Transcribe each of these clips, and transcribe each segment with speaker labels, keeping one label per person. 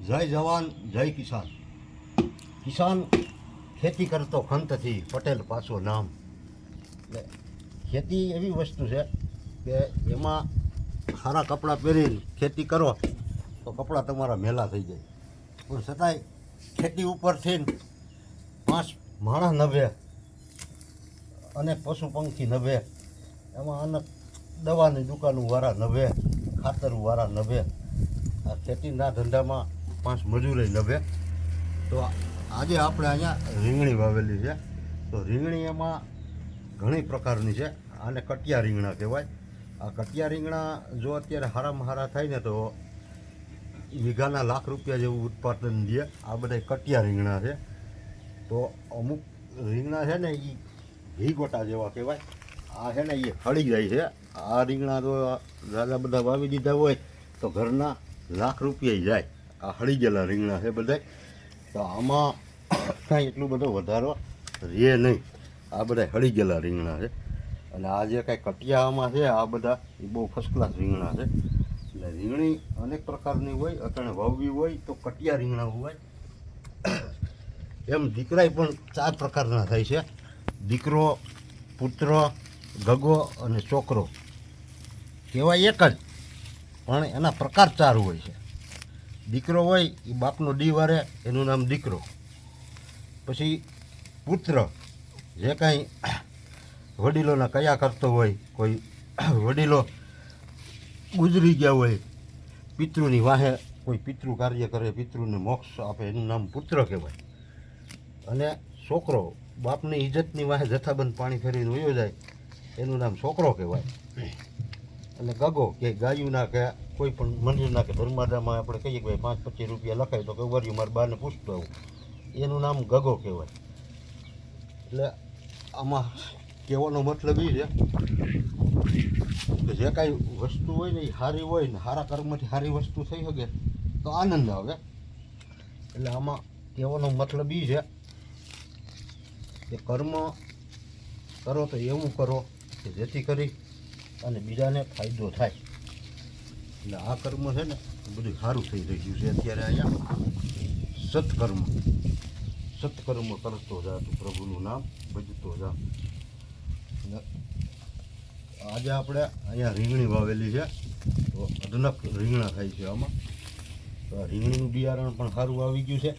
Speaker 1: જય જવાન, જય કિસાન. કિસાન ખેતી કરતો ખંતથી પટેલ પાછો નામ. ખેતી એવી વસ્તુ છે કે એમાં સારા કપડાં પહેરીને ખેતી કરો તો કપડાં તમારા મેલા થઈ જાય. પણ છતાંય ખેતી ઉપરથી પાંચ માણસ નભે અને પશુ પંખી નભે. એમાં અનેક દવાની દુકાનું વાળા નભે ખાતર વારા નભે. આ ખેતીના ધંધામાં પાંચ મજૂરે લભે. તો આજે આપણે અહીંયા રીંગણી વાવેલી છે. તો રીંગણી એમાં ઘણી પ્રકારની છે. આને કટિયા રીંગણા કહેવાય. આ કટિયા રીંગણા જો અત્યારે હારામાં હારા થાય ને તો વીઘાના લાખ રૂપિયા જેવું ઉત્પાદન દે. આ બધા કટિયા રીંગણા છે. તો અમુક રીંગણા છે ને એ ઘી ગોટા જેવા કહેવાય. આ છે ને એ હળી જાય છે. આ રીંગણા તો દાદા બધા વાવી દીધા હોય તો ઘરના લાખ રૂપિયા જાય. આ હળી ગયેલા રીંગણા છે બધા તો આમાં કાંઈ એટલું બધો વધારો રહે નહીં. આ બધા હળી ગયેલા રીંગણા છે. અને આ જે કાંઈ કટિયામાં છે, આ બધા એ બહુ ફર્સ્ટ ક્લાસ રીંગણા છે. એટલે રીંગણી અનેક પ્રકારની હોય, અટાણે વાવવી હોય તો કટિયા રીંગણા હોય. એમ દીકરાય પણ ચાર પ્રકારના થાય છે. દીકરો, પુત્ર, ગગો અને છોકરો. કહેવાય એક જ, પણ એના પ્રકાર ચાર હોય છે. દીકરો હોય એ બાપનો ડી વારે, એનું નામ દીકરો. પછી પુત્ર, જે કાંઈ વડીલોના કયા કરતો હોય, કોઈ વડીલો ગુજરી ગયા હોય, પિતૃની વાહે કોઈ પિતૃ કાર્ય કરે, પિતૃને મોક્ષ આપે, એનું નામ પુત્ર કહેવાય. અને છોકરો બાપની ઇજ્જતની વાહે જથ્થાબંધ પાણી ફેરીને વયો જાય, એનું નામ છોકરો કહેવાય. અને ગગો કે ગાયુના કે કોઈ પણ મંદિરના કે ધર્માદામાં આપણે કહીએ કે ભાઈ પાંચ પચીસ રૂપિયા લખાય તો કે વર્યું મારે બારને પૂછતો આવું. એનું નામ ગગો કહેવાય. એટલે આમાં કહેવાનો મતલબ એ છે કે જે કાંઈ વસ્તુ હોય ને એ સારી હોય ને સારા કર્મથી સારી વસ્તુ થઈ શકે તો આનંદ આવે. એટલે આમાં કહેવાનો મતલબ એ છે કે કર્મ કરો તો એવું કરો કે જેથી કરી અને બીજાને ફાયદો થાય. એટલે આ કર્મ છે ને બધું સારું થઈ રહ્યું છે અત્યારે અહીંયા. સત્કર્મ. સત્કર્મ કરતો જા તું પ્રભુનું નામ, ભજતો જા. આજે આપણે અહીંયા રીંગણી વાવેલી છે, તો અદનક રીંગણા થાય છે આમાં. તો રીંગણીનું બિયારણ પણ સારું આવી ગયું છે,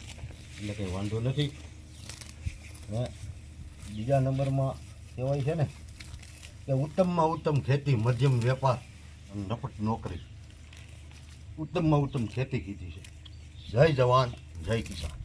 Speaker 1: એટલે કંઈ વાંધો નથી. બીજા નંબરમાં કહેવાય છે ને, કે ઉત્તમમાં ઉત્તમ ખેતી, મધ્યમ વેપાર અને નપટ નોકરી. ઉત્તમમાં ઉત્તમ ખેતી કીધી છે. જય જવાન જય કિસાન.